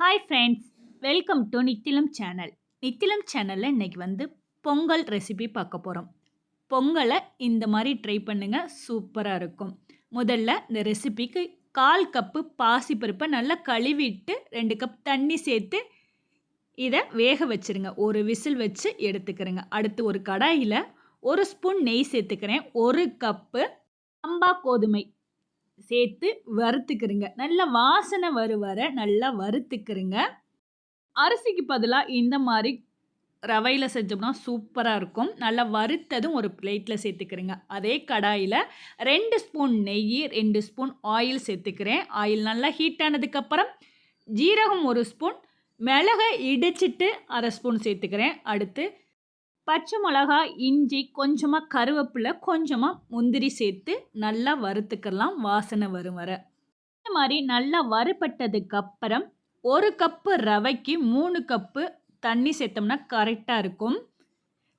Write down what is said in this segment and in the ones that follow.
Hi friends welcome to Nithilam channel Nithilam சேனலில் இன்றைக்கி வந்து பொங்கல் ரெசிபி பார்க்க போகிறோம் பொங்கலை இந்த மாதிரி ட்ரை பண்ணுங்கள் சூப்பராக இருக்கும். முதல்ல இந்த ரெசிபிக்கு கால் கப்பு பாசிப்பருப்பை நல்லா கழுவிட்டு ரெண்டு கப் தண்ணி சேர்த்து இதை வேக வச்சுருங்க. ஒரு விசில் வச்சு எடுத்துக்கிறேங்க. அடுத்து ஒரு கடாயில் ஒரு ஸ்பூன் நெய் சேர்த்துக்கிறேன். ஒரு கப்பு அம்பா கோதுமை. சேர்த்து வறுத்துக்கிறங்க நல்லா வாசனை வரு வர நல்லா வறுத்துக்கிறங்க அரிசிக்கு பதிலாக இந்த மாதிரி ரவையில் செஞ்சோம்னா சூப்பராக இருக்கும். நல்லா வறுத்ததும் ஒரு பிளேட்டில் சேர்த்துக்கிறேங்க அதே கடாயில் ரெண்டு ஸ்பூன் நெய் ரெண்டு ஸ்பூன் ஆயில் சேர்த்துக்கிறேன். ஆயில் நல்லா ஹீட் ஆனதுக்கப்புறம் ஜீரகம் ஒரு ஸ்பூன் மிளகை இடிச்சிட்டு அரை ஸ்பூன் சேர்த்துக்கிறேன். அடுத்து பச்சை மிளகா இஞ்சி கொஞ்சமாக கருவேப்பிலை கொஞ்சமாக முந்திரி சேர்த்து நல்லா வறுத்துக்கலாம் வாசனை வரும் வர. இந்த மாதிரி நல்லா வறுபட்டதுக்கப்புறம் ஒரு கப்பு ரவைக்கு மூணு கப்பு தண்ணி சேர்த்தோம்னா கரெக்டாக இருக்கும்.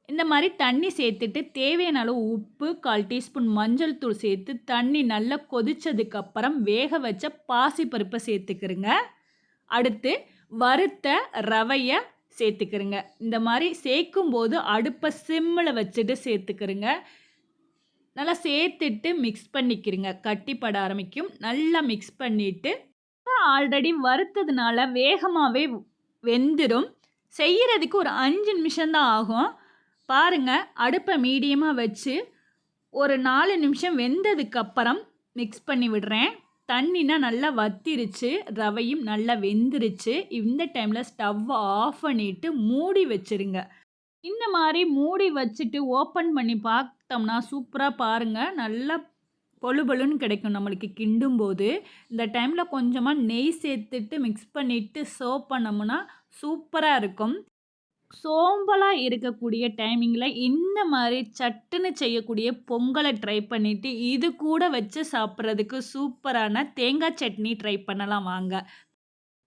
இந்த மாதிரி தண்ணி சேர்த்துட்டு தேவையான அளவு உப்பு கால் டீஸ்பூன் மஞ்சள் தூள் சேர்த்து தண்ணி நல்லா கொதித்ததுக்கப்புறம் வேக வச்ச பாசிப்பருப்பை சேர்த்துக்கிறங்க. அடுத்து வறுத்த ரவையை சேர்த்துக்கிறங்க. இந்த மாதிரி சேர்க்கும் போது அடுப்பை சிம்மில் வச்சுட்டு சேர்த்துக்கிறங்க. நல்லா சேர்த்துட்டு மிக்ஸ் பண்ணிக்கிறங்க. கட்டிப்பட ஆரம்பிக்கும். நல்லா மிக்ஸ் பண்ணிவிட்டு ஆல்ரெடி வறுத்ததுனால வேகமாகவே வெந்துடும் செய்கிறதுக்கு ஒரு அஞ்சு நிமிஷம்தான் ஆகும். பாருங்கள் அடுப்பை மீடியமாக வச்சு ஒரு நாலு நிமிஷம் வெந்ததுக்கப்புறம் மிக்ஸ் பண்ணி விடுறேன். தண்ணினா நல்லா வத்திருச்சு ரவையும் நல்லா வெந்துருச்சு. இந்த டைமில் ஸ்டவ்வை ஆஃப் பண்ணிவிட்டு மூடி வச்சுருங்க. இந்த மாதிரி மூடி வச்சுட்டு ஓப்பன் பண்ணி பார்த்தோம்னா சூப்பராக பாருங்கள் நல்லா பொழுபொழுன்னு கிடைக்கும் நம்மளுக்கு கிண்டும் போது இந்த டைமில் கொஞ்சமாக நெய் சேர்த்துட்டு மிக்ஸ் பண்ணிவிட்டு சர்வ் பண்ணோம்னா சூப்பராக இருக்கும். சோம்பலாக இருக்கக்கூடிய டைமிங்கில் இந்த மாதிரி சட்டுன்னு செய்யக்கூடிய பொங்கலை ட்ரை பண்ணிவிட்டு இது கூட வச்சு சாப்பிட்றதுக்கு சூப்பரான தேங்காய் சட்னி ட்ரை பண்ணலாம் வாங்க.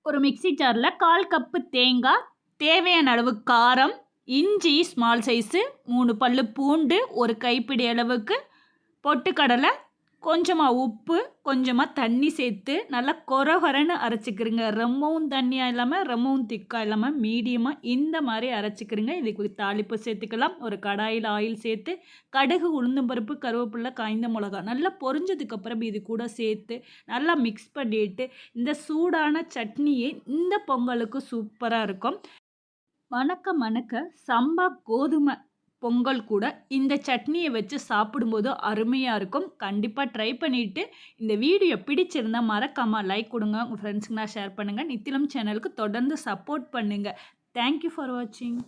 ஒரு மிக்சி ஜாரில் கால் கப்பு தேங்காய் தேவையான அளவு காரம் இஞ்சி ஸ்மால் சைஸு மூணு பல் பூண்டு ஒரு கைப்பிடி அளவுக்கு பொட்டுக்கடலை கொஞ்சமாக உப்பு கொஞ்சமாக தண்ணி சேர்த்து நல்லா கொர கொரன்னு அரைச்சிக்கிறங்க ரொம்பவும் தண்ணியாக இல்லாமல் ரொம்பவும் திக்காக இல்லாமல் மீடியமாக இந்த மாதிரி அரைச்சிக்கிறங்க இதுக்கு தாளிப்பு சேர்த்துக்கலாம். ஒரு கடாயில் ஆயில் சேர்த்து கடுகு உளுந்தம்பருப்பு கருவேப்பில்லை காய்ந்த மிளகா நல்லா பொரிஞ்சதுக்கப்புறம் இது கூட சேர்த்து நல்லா மிக்ஸ் பண்ணிட்டு இந்த சூடான சட்னியே இந்த பொங்கலுக்கு சூப்பராக இருக்கும். வணக்க மணக்க சம்பா கோதுமை. பொங்கல் கூட இந்த சட்னியை வச்சு சாப்பிடும்போது அருமையாக இருக்கும். கண்டிப்பாக ட்ரை பண்ணிவிட்டு இந்த வீடியோ பிடிச்சிருந்தால் மறக்காமல் லைக் கொடுங்க. உங்கள் ஃப்ரெண்ட்ஸுங்களாம் ஷேர் பண்ணுங்கள் நித்திலம் சேனலுக்கு தொடர்ந்து சப்போர்ட் பண்ணுங்கள் தேங்க்யூ ஃபார் வாட்சிங்